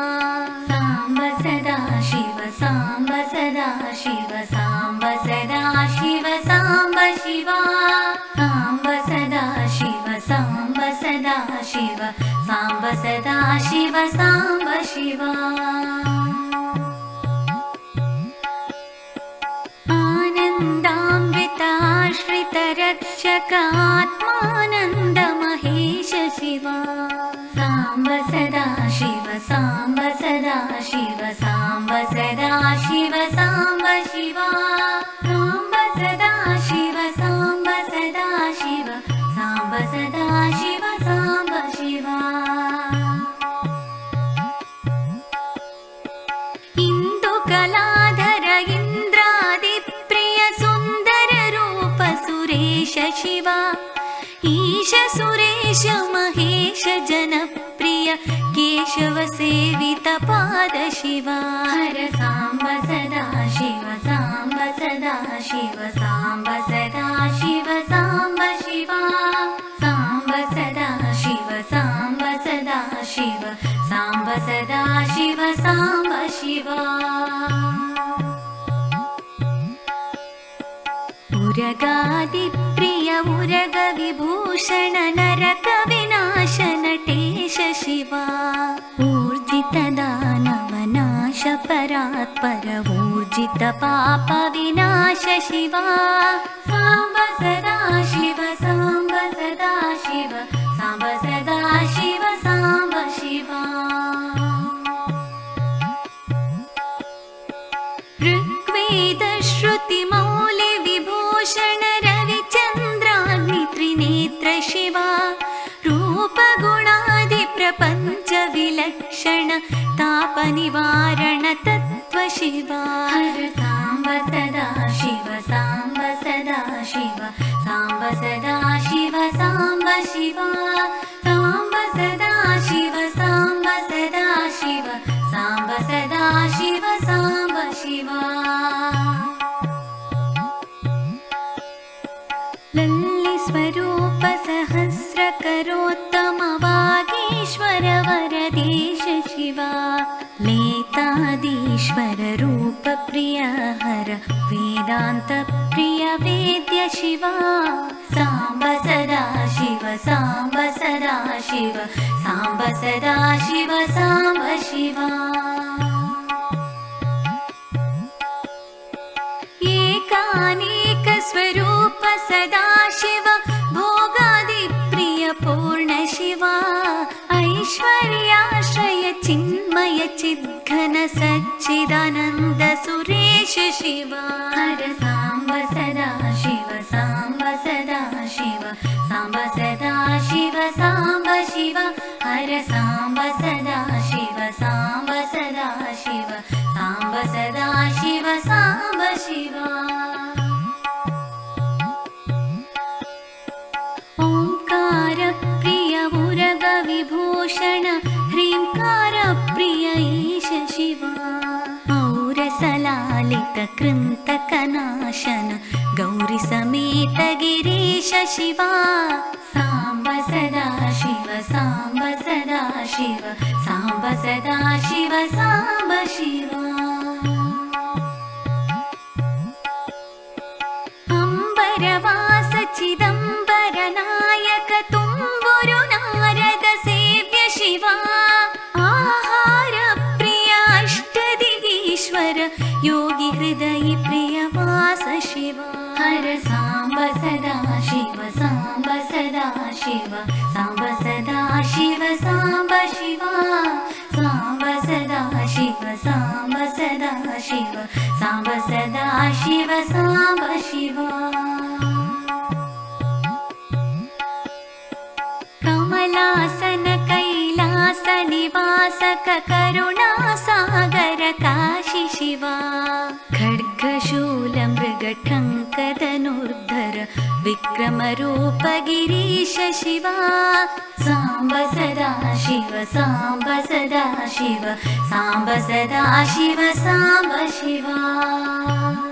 साम्ब सदा शिव साम्ब सदा शिव साम्ब सदा शिव साम्ब शिवा। साम्ब सदा शिव साम्ब सदा शिव साम्ब सदा शिव साम्ब शिवा। आनन्दाम्बिताश्रितरक्षकात्मान सदा शिव साम्ब शिवा इन्दुकलाधर इन्द्रादिप्रिय सुरेश शिवा ईश सुरेश महेश जनप्रिय केशवसेवितपाद शिवा हर साम्ब सदा शिव साम्ब सदा शिव साम्ब सदा शिव साम्ब शिवा। सदा शिव साम्ब शिवा। मुरगादिप्रियमुरगविभूषण नरकविनाश नटेश शिवा। ऊर्जितदानवनाश परात् पर ऊर्जित पापविनाश शिवा। साम्ब सदा शिव साम्ब सदा शिव। भूषण तापनिवारण तत्त्व शिवा साम्ब सदा शिव साम्ब सदा शिव साम्ब सदा शिव साम्ब शिवा साम्ब सदा शिव साम्ब सदा शिव साम्ब सदा शिव साम्ब शिवा वेद्य शिवा। साम्ब सदा शिव साम्ब सदा शिव साम्ब सदा शिव साम्ब शिवा। एकानेकस्वरूप सदा शिव भोगादिप्रिय पूर्ण शिवा। ऐश्वर्याश्रय चिन्मय चिद्घन सच्चिदानन्द सुरे शिवा। हर साब सदा शिव साम्ब सदा शिव साम्ब सदा शिव साम्ब शिव। हर साम्ब सदा शिव साम्ब सदा शिव साम्ब सदा शिव साम्ब कृन्तकनाशन। गौरिसमेत गिरीश शिवा। साम्ब सदा शिव साम्ब सदा शिव साम्ब सदा शिव सा शिव। हर साम्ब सदा शिव साम्ब सदा शिव साम्ब सदा शिव साम्ब शिवा। साम्ब सदा शिव साम्ब सदा शिव साम्ब सदा शिव साब शिवा। करुणासागर कैलासनिवासकरुणासागरकाशी शिवा। जगठङ्कधनुर्धर विक्रमरूप गिरीश शिवा साम्ब सदा शिव साम्ब सदा शिव साम्ब सदा शिव साम्ब शिवा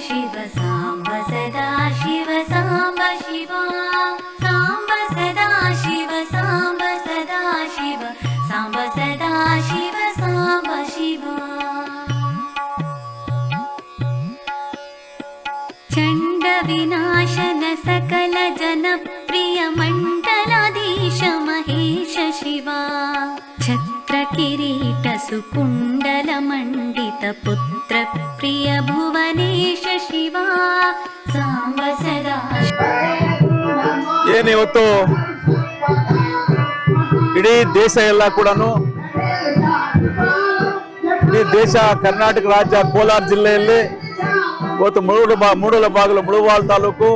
शिव साम्ब सदा शिव साम्ब शिवा। साम्ब सदा शिव साम्ब सदा शिव। साम्ब सदा शिव साम्ब शिवा। चण्डविनाशन सकल जनप्रिय मण्डलाधीश महेश शिवा। छत्रकिरीट सुकुण्डल मण्डित पुत्र प्रिय भुवनेश शिवा साम्ब सदा ಏನು ಇವತ್ತು ಇಡೀ ದೇಶ ಎಲ್ಲ ಕೂಡ ಇಡೀ ದೇಶ ಕರ್ನಾಟಕ ರಾಜ್ಯ ಕೋಲಾರ ಜಿಲ್ಲೆಯಲ್ಲಿ ಇವತ್ತು ಮುಳುಗು ಬಾ ಮೂಡಲ ಬಾಗಿಲು ಮುಳುವಾಲ್ ತಾಲೂಕು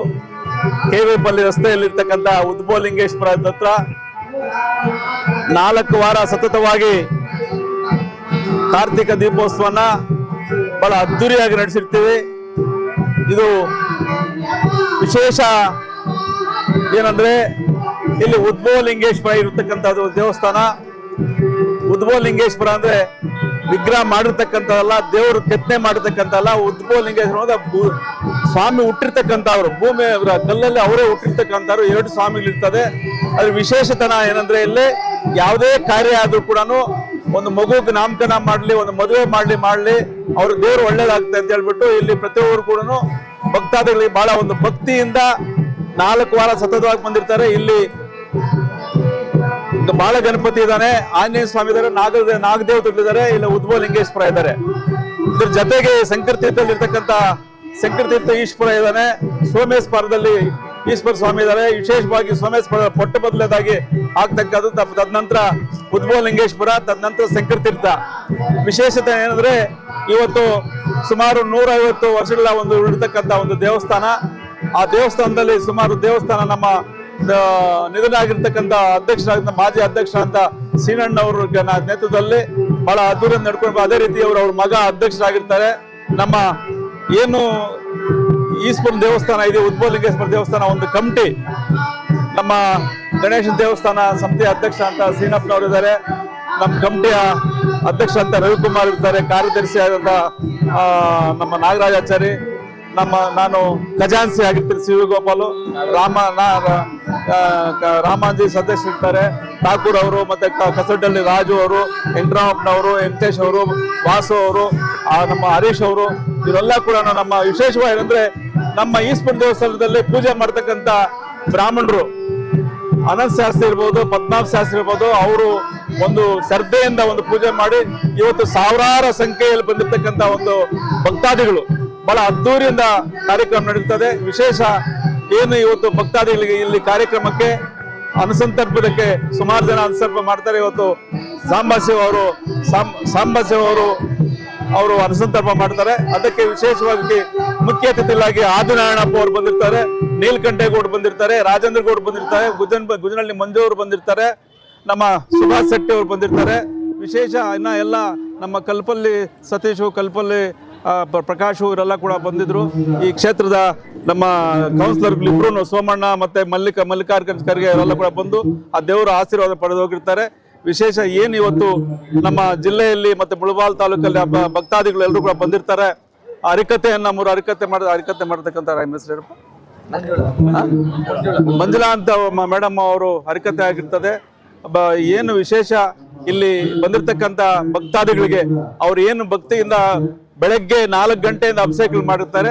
ಕೆವಿಪಲ್ಲಿ ರಸ್ತೆಯಲ್ಲಿರ್ತಕ್ಕಂಥ ಉದ್ಭವಲಿಂಗೇಶ್ವರ ಹತ್ರ ನಾಲ್ಕು ವಾರ ಸತತವಾಗಿ ಕಾರ್ತಿಕ ದೀಪೋತ್ಸವನ ಬಹಳ ಅದ್ದೂರಿಯಾಗಿ ನಡೆಸಿರ್ತೀವಿ. ಇದು ವಿಶೇಷ ಏನಂದ್ರೆ ಇಲ್ಲಿ ಉದ್ಭವ ಲಿಂಗೇಶ್ವರ ಇರತಕ್ಕಂಥದ್ದು ದೇವಸ್ಥಾನ. ಉದ್ಭವ ಲಿಂಗೇಶ್ವರ ಅಂದ್ರೆ ವಿಗ್ರಹ ಮಾಡಿರ್ತಕ್ಕಂಥದ್ದಲ್ಲ, ದೇವರು ಕೆತ್ತನೆ ಮಾಡಿರ್ತಕ್ಕಂಥಲ್ಲ ಉದ್ಭವ ಲಿಂಗೇಶ್ವರ ಅಂದ್ರೆ ಸ್ವಾಮಿ ಹುಟ್ಟಿರ್ತಕ್ಕಂಥವ್ರು, ಭೂಮಿ ಕಲ್ಲಲ್ಲಿ ಅವರೇ ಹುಟ್ಟಿರ್ತಕ್ಕಂಥವ್ರು, ಎರಡು ಸ್ವಾಮಿಗಳಿರ್ತದೆ. ಅದ್ರ ವಿಶೇಷತನ ಏನಂದ್ರೆ ಇಲ್ಲಿ ಯಾವುದೇ ಕಾರ್ಯ ಆದ್ರೂ ಕೂಡ ಒಂದು ಮಗುಗೆ ನಾಮಕರಣ ಮಾಡ್ಲಿ, ಒಂದು ಮದುವೆ ಮಾಡ್ಲಿ ಮಾಡ್ಲಿ ಅವ್ರ ದೇವ್ರು ಒಳ್ಳೇದಾಗುತ್ತೆ ಅಂತ ಹೇಳ್ಬಿಟ್ಟು ಇಲ್ಲಿ ಪ್ರತಿಯೊಬ್ಬರು ಕೂಡ ಭಕ್ತಾದಿಗಳಿಗೆ ಬಹಳ ಒಂದು ಭಕ್ತಿಯಿಂದ ನಾಲ್ಕು ವಾರ ಸತತವಾಗಿ ಬಂದಿರ್ತಾರೆ. ಇಲ್ಲಿ ಬಾಳ ಗಣಪತಿ ಇದ್ದಾನೆ, ಆಂಜನೇಯ ಸ್ವಾಮಿ ಇದಾರೆ ನಾಗ ನಾಗದೇವತೆಗಳಿದ್ದಾರೆ ಇಲ್ಲ ಉದ್ಭವ ಲಿಂಗೇಶ್ವರ ಇದ್ದಾರೆ. ಇದ್ರ ಜೊತೆಗೆ ಸಂಕೀರ್ತೀರ್ಥದಲ್ಲಿ ಇರ್ತಕ್ಕಂಥ ಸಂಕೀರ್ತೀರ್ಥ ಈಶ್ವರ ಇದ್ದಾನೆ. ಸೋಮೇಶ್ವರದಲ್ಲಿ ಈಶ್ವರ ಸ್ವಾಮಿ ಇದ್ದಾರೆ ವಿಶೇಷವಾಗಿ ಸೋಮೇಶ್ವರ ಪೊಟ್ಟ ಬದಲೇದಾಗಿ ಆಗ್ತಕ್ಕಂಥದ್ದು ತದ್- ತದನಂತರ ಲಿಂಗೇಶ್ವರ, ತದನಂತರ ಶಂಕರತೀರ್ಥ ವಿಶೇಷತೆ ಏನಂದ್ರೆ ಇವತ್ತು ಸುಮಾರು ನೂರೈವತ್ತು ವರ್ಷಗಳ ಒಂದು ಉಳಿರ್ತಕ್ಕಂಥ ಒಂದು ದೇವಸ್ಥಾನ. ಆ ದೇವಸ್ಥಾನದಲ್ಲಿ ಸುಮಾರು ದೇವಸ್ಥಾನ ನಮ್ಮ ನಿಧನ ಆಗಿರ್ತಕ್ಕಂಥ ಮಾಜಿ ಅಧ್ಯಕ್ಷ ಅಂತ ಸೀನಣ್ಣ ಅವರ ನೇತೃತ್ವದಲ್ಲಿ ಬಹಳ ಅದ್ದೂರಿಯನ್ನು ನಡ್ಕೊಂಡು ಅದೇ ರೀತಿ ಅವರು ಅವ್ರ ಮಗ ಅಧ್ಯಕ್ಷರಾಗಿರ್ತಾರೆ. ನಮ್ಮ ಏನು ಈಶ್ವರ ದೇವಸ್ಥಾನ ಇದೆ ಉದ್ಭವಲಿಂಗೇಶ್ವರ ದೇವಸ್ಥಾನ ಒಂದು ಕಮಿಟಿ. ನಮ್ಮ ಗಣೇಶನ ದೇವಸ್ಥಾನ ಸಮಿತಿ ಅಧ್ಯಕ್ಷ ಅಂತ ಸೀನಪ್ಪನವರು ಇದ್ದಾರೆ. ನಮ್ಮ ಕಮಿಟಿಯ ಅಧ್ಯಕ್ಷ ಅಂತ ರವಿಕುಮಾರ್ ಇರ್ತಾರೆ ಕಾರ್ಯದರ್ಶಿ ಆದಂತ ನಮ್ಮ ನಾಗರಾಜಾಚಾರಿ, ನಮ್ಮ ನಾನು ಖಜಾನ್ಸಿ ಆಗಿರ್ತೀನಿ ಸಿ ವಿ ಗೋಪಾಲು ರಾಮ ರಾಮಾಜಿ ರ- ಕ- ರಾಮಾಂಜಿ ಸದಸ್ಯ ಇರ್ತಾರೆ. ಠಾಕೂರ್ ಅವರು ಮತ್ತೆ ಕ- ಕಸಡ್ಡಳ್ಳಿ ರಾಜು ಅವರು ವೆಂಕಟರಾಮಪ್ಪನವರು ವೆಂಕಟೇಶ್ ಅವರು, ವಾಸು ಅವರು ನಮ್ಮ ಹರೀಶ್ ಅವರು, ಇವರೆಲ್ಲ ಕೂಡ ನಮ್ಮ ವಿಶೇಷವಾಗಿ ಏನಂದ್ರೆ ನಮ್ಮ ಈಶ್ವರ ದೇವಸ್ಥಾನದಲ್ಲಿ ಪೂಜೆ ಮಾಡ್ತಕ್ಕಂಥ ಬ್ರಾಹ್ಮಣರು. ಅನಂತ್ ಶಾಸ್ತ್ರಿ ಇರ್ಬೋದು, ಪದ್ಮನಾಭ ಶಾಸ್ತ್ರಿ ಇರ್ಬೋದು, ಅವರು ಒಂದು ಶ್ರದ್ಧೆಯಿಂದ ಒಂದು ಪೂಜೆ ಮಾಡಿ ಇವತ್ತು ಸಾವಿರಾರು ಸಂಖ್ಯೆಯಲ್ಲಿ ಬಂದಿರತಕ್ಕಂತ ಒಂದು ಭಕ್ತಾದಿಗಳು. ಬಹಳ ಅದ್ದೂರಿಯಿಂದ ಕಾರ್ಯಕ್ರಮ ನಡೀತದೆ. ವಿಶೇಷ ಏನು ಇವತ್ತು ಭಕ್ತಾದಿಗಳಿಗೆ ಇಲ್ಲಿ ಕಾರ್ಯಕ್ರಮಕ್ಕೆ ಅನುಸಂತರ್ಪದಕ್ಕೆ ಸುಮಾರು ಜನ ಅನುಸರ್ಪ ಮಾಡ್ತಾರೆ. ಇವತ್ತು ಸಾಂಬಾಶಿವ ಅವರು, ಸಾಂ- ಅವರು ಅವರು ಅನುಸಂತರ್ಪ ಮಾಡ್ತಾರೆ. ಅದಕ್ಕೆ ವಿಶೇಷವಾಗಿ ಮುಖ್ಯ ಅತಿಥಿಗಳಾಗಿ ಆದಿನಾರಾಯಣಪ್ಪ ಅವರು ಬಂದಿರ್ತಾರೆ ನೀಲ್ಕಂಠೇಗೌಡ ಬಂದಿರ್ತಾರೆ, ರಾಜೇಂದ್ರ ಗೌಡ್ ಬಂದಿರ್ತಾರೆ, ಗುಜನ್ ಗುಜನಹಳ್ಳಿ ಮಂಜು ಅವರು ಬಂದಿರ್ತಾರೆ, ನಮ್ಮ ಸುಭಾಷ್ ಶೆಟ್ಟಿ ಅವರು ಬಂದಿರ್ತಾರೆ. ವಿಶೇಷ ಇನ್ನ ಎಲ್ಲ ನಮ್ಮ ಕಲ್ಪಲ್ಲಿ ಸತೀಶು, ಕಲ್ಪಲ್ಲಿ ಪ್ರಕಾಶ್ ಪ್ರ- ಪ್ರಕಾಶು ಇವರೆಲ್ಲ ಕೂಡ ಬಂದಿದ್ರು. ಈ ಕ್ಷೇತ್ರದ ನಮ್ಮ ಕೌನ್ಸಿಲರ್ ಇಬ್ರು, ಸೋಮಣ್ಣ ಮತ್ತೆ ಮಲ್ಲಿಕ, ಮಲ್ಲಿಕಾರ್ಜುನ್ ಖರ್ಗೆ ಅವರೆಲ್ಲ ಕೂಡ ಬಂದು ಆ ದೇವರ ಆಶೀರ್ವಾದ ಪಡೆದು ಹೋಗಿರ್ತಾರೆ. ವಿಶೇಷ ಏನು ಇವತ್ತು ನಮ್ಮ ಜಿಲ್ಲೆಯಲ್ಲಿ ಮತ್ತೆ ಮುಳಬಾಲ್ ತಾಲೂಕಲ್ಲಿ ಭಕ್ತಾದಿಗಳು ಎಲ್ಲರೂ ಕೂಡ ಬಂದಿರ್ತಾರೆ. ಹರಿಕತೆಯನ್ನ ಮೂರು ಅರಿಕತೆ ಮಾಡ ಹರಿಕತೆ ಮಾಡತಕ್ಕಂಥ ಹೆಸರು ಮಂಜುಳಾ. ಅಂತ ಮೇಡಮ್ ಅವರು ಹರಿಕತೆ ಆಗಿರ್ತದೆ. ಬ- ಏನು ವಿಶೇಷ ಇಲ್ಲಿ ಬಂದಿರತಕ್ಕಂತ ಭಕ್ತಾದಿಗಳಿಗೆ ಅವ್ರು ಏನು ಭಕ್ತಿಯಿಂದ ಬೆಳಗ್ಗೆ ನಾಲ್ಕು ಗಂಟೆಯಿಂದ ಅಭಿಷೇಕಗಳು ಮಾಡಿರ್ತಾರೆ.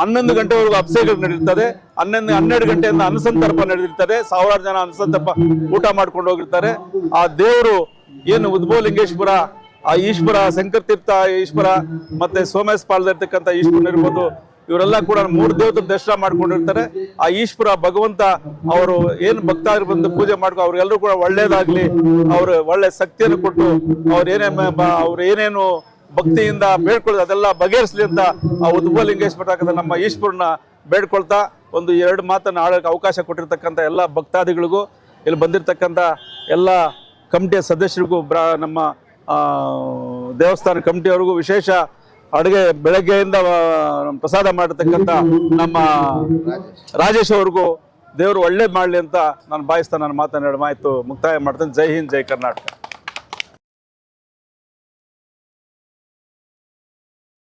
ಹನ್ನೊಂದು ಗಂಟೆವರೆಗೂ ಅಭಿಷೇಕಗಳು ನಡೆಯುತ್ತದೆ. ಹನ್ನೊಂದು ಹನ್ನೆರಡು ಗಂಟೆಯಿಂದ ಅನುಸಂತರ್ಪ ನಡೆದಿರ್ತದೆ. ಸಾವಿರಾರು ಜನ ಅನುಸಂತರ್ಪ ಊಟ ಮಾಡ್ಕೊಂಡು ಹೋಗಿರ್ತಾರೆ. ಆ ದೇವರು ಏನು ಉದ್ಭವಲಿಂಗೇಶ್ವರ ಆ ಈಶ್ವರ ಶಂಕರತೀರ್ಥ ಈಶ್ವರ ಮತ್ತೆ ಸೋಮೇಶ್ಪಾಳದಲ್ಲಿರ್ತಕ್ಕಂಥ ಈಶ್ವರನ್ ಇರ್ಬೋದು, ಇವರೆಲ್ಲ ಕೂಡ ಮೂರು ದೇವತೆ ದರ್ಶನ ಮಾಡ್ಕೊಂಡಿರ್ತಾರೆ. ಆ ಈಶ್ವರ, ಭಗವಂತ ಅವರು ಏನು ಭಕ್ತಾದ್ರು ಬಂದು ಪೂಜೆ ಮಾಡ್ಕೊ ಅವ್ರಿಗೆಲ್ಲರೂ ಕೂಡ ಒಳ್ಳೇದಾಗ್ಲಿ, ಅವ್ರು ಒಳ್ಳೆ ಶಕ್ತಿಯನ್ನು ಕೊಟ್ಟು ಅವ್ರ ಏನೇ ಅವ್ರು ಏನೇನು ಭಕ್ತಿಯಿಂದ ಬೇಡ್ಕೊಳ್ಳೋದು ಅದೆಲ್ಲ ಬಗೆಹರಿಸ್ಲಿ ಅಂತ ಆ ಉದ್ಭವಲಿಂಗೇಶ್ವರ ಹಾಕಿದ ನಮ್ಮ ಈಶ್ವರನ ಬೇಡ್ಕೊಳ್ತಾ ಒಂದು ಎರಡು ಮಾತನ್ನು ಆಡೋಕೆ ಅವಕಾಶ ಕೊಟ್ಟಿರ್ತಕ್ಕಂಥ ಎಲ್ಲ ಭಕ್ತಾದಿಗಳಿಗೂ, ಇಲ್ಲಿ ಬಂದಿರತಕ್ಕಂಥ ಎಲ್ಲ ಕಮಿಟಿಯ ಸದಸ್ಯರಿಗೂ ಬ್ರಾ ನಮ್ಮ ದೇವಸ್ಥಾನ ಕಮಿಟಿಯವರಿಗೂ ವಿಶೇಷ ಅಡುಗೆ ಬೆಳಗ್ಗೆಯಿಂದ ಪ್ರಸಾದ ಮಾಡತಕ್ಕಂಥ ನಮ್ಮ ರಾಜೇಶ್ ಅವ್ರಿಗೂ ದೇವರು ಒಳ್ಳೇದು ಮಾಡಲಿ ಅಂತ ನಾನು ಬಾಯಿಸ್ತಾ ನಾನು ಮಾತನಾಡಿ ಮಾಯಿತು ಮುಕ್ತಾಯ ಮಾಡ್ತೇನೆ. ಜೈ ಹಿಂದ್, ಜೈ ಕರ್ನಾಟಕ.